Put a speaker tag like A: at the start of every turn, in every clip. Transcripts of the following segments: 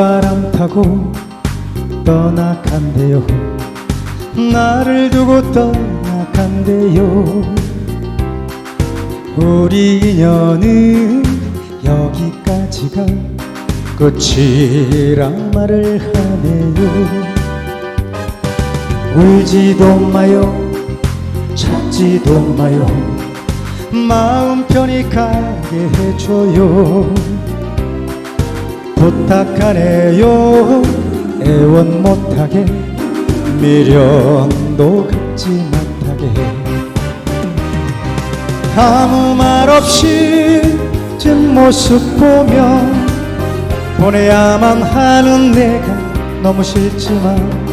A: 바람 타고 떠나간대요. 나를 두고 떠나간대요. 우리 인연은 여기까지가 끝이라 말을 하네요. 울지도 마요 찾지도 마요. 마음 편히 가게 해줘요 부탁하네요. 애원 못하게 미련도 갖지 못하게. 아무 말 없이 뒷모습 보면 보내야만 하는 내가 너무 싫지만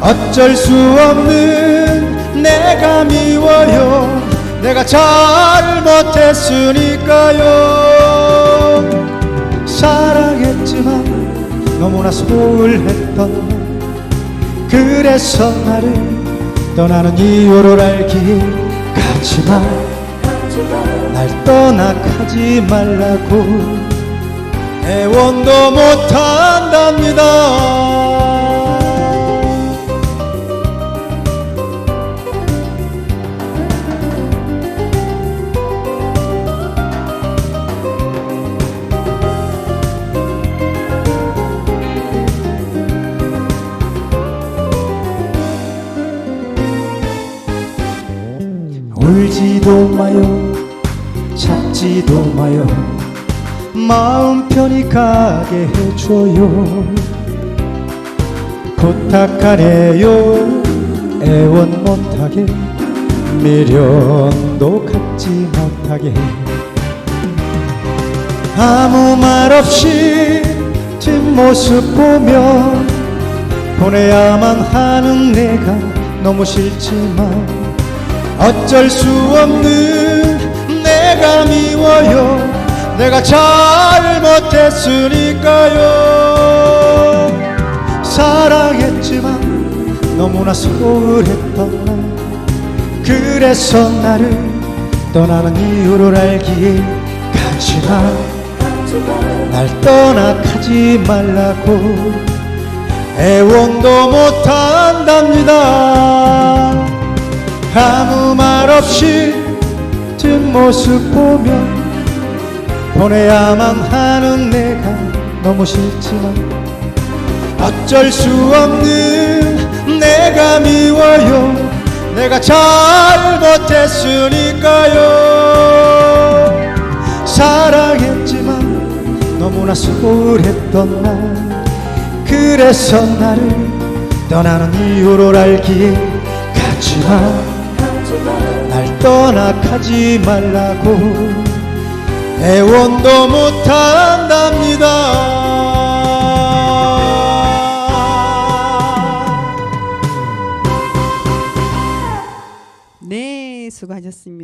A: 어쩔 수 없는 내가 미워요. 내가 잘못했으니까요 소홀했던 나 그래서 나를 떠나는 이유를 알기에 가지마 날 떠나가지 말라고 애원도 못한답니다 울지도 마요 찾지도 마요. 마음 편히 가게 해줘요. 부탁하네요 애원 못하게. 미련도 갖지 못하게. 아무 말 없이 뒷모습 보면 보내야만 하는 내가 너무 싫지만 어쩔 수 없는 내가 미워요. 내가 잘못했으니까요. 사랑했지만 너무나 소홀했던 나 그래서 나를 떠나는 이유를 알기에 가지마 날 떠나가지 말라고 애원도 못한답니다 없이 뒷모습 보면 보내야만 하는 내가 너무 싫지만 어쩔 수 없는 내가 미워요. 내가 잘 못했으니까요. 사랑했지만 너무나 소홀했던 나 그래서 나를 떠나는 이유를 알기에 가지마 날 떠나가지 말라고 애원도 못한답니다
B: 네, 수고하셨습니다.